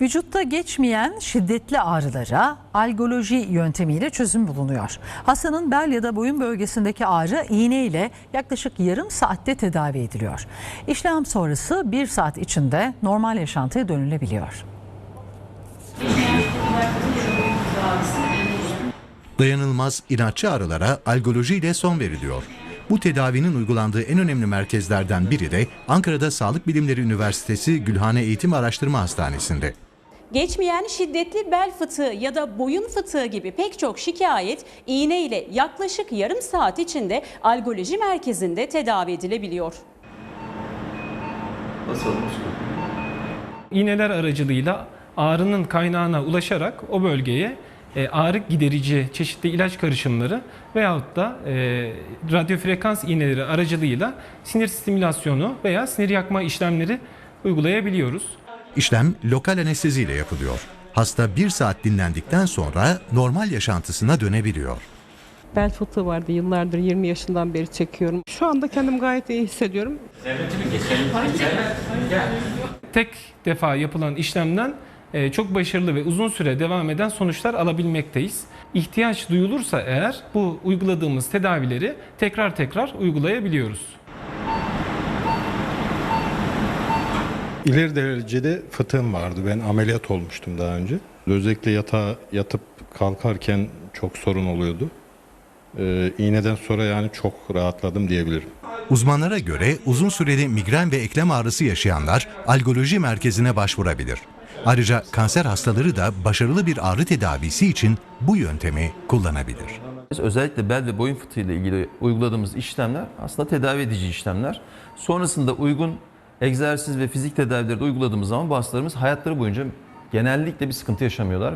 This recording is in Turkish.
Vücutta geçmeyen şiddetli ağrılara algoloji yöntemiyle çözüm bulunuyor. Hastanın bel ya da boyun bölgesindeki ağrı iğne ile yaklaşık yarım saatte tedavi ediliyor. İşlem sonrası bir saat içinde normal yaşantıya dönülebiliyor. Dayanılmaz inatçı ağrılara algoloji ile son veriliyor. Bu tedavinin uygulandığı en önemli merkezlerden biri de Ankara'da Sağlık Bilimleri Üniversitesi Gülhane Eğitim Araştırma Hastanesi'nde. Geçmeyen şiddetli bel fıtığı ya da boyun fıtığı gibi pek çok şikayet iğne ile yaklaşık yarım saat içinde algoloji merkezinde tedavi edilebiliyor. İğneler aracılığıyla ağrının kaynağına ulaşarak o bölgeye e, ağrı giderici çeşitli ilaç karışımları veyahut da e, radyo frekans iğneleri aracılığıyla sinir stimülasyonu veya sinir yakma işlemleri uygulayabiliyoruz. İşlem lokal anestezi ile yapılıyor. Hasta bir saat dinlendikten sonra normal yaşantısına dönebiliyor. Bel fıtığı vardı yıllardır 20 yaşından beri çekiyorum. Şu anda kendimi gayet iyi hissediyorum. Tek defa yapılan işlemden e, çok başarılı ve uzun süre devam eden sonuçlar alabilmekteyiz. İhtiyaç duyulursa eğer bu uyguladığımız tedavileri tekrar tekrar uygulayabiliyoruz. İleri derecede fıtığım vardı. Ben ameliyat olmuştum daha önce. Özellikle yatağa yatıp kalkarken çok sorun oluyordu. Ee, iğneden sonra yani çok rahatladım diyebilirim. Uzmanlara göre uzun süreli migren ve eklem ağrısı yaşayanlar algoloji merkezine başvurabilir. Ayrıca kanser hastaları da başarılı bir ağrı tedavisi için bu yöntemi kullanabilir. Özellikle bel ve boyun fıtığı ile ilgili uyguladığımız işlemler aslında tedavi edici işlemler. Sonrasında uygun egzersiz ve fizik tedavileri de uyguladığımız zaman bu hastalarımız hayatları boyunca genellikle bir sıkıntı yaşamıyorlar.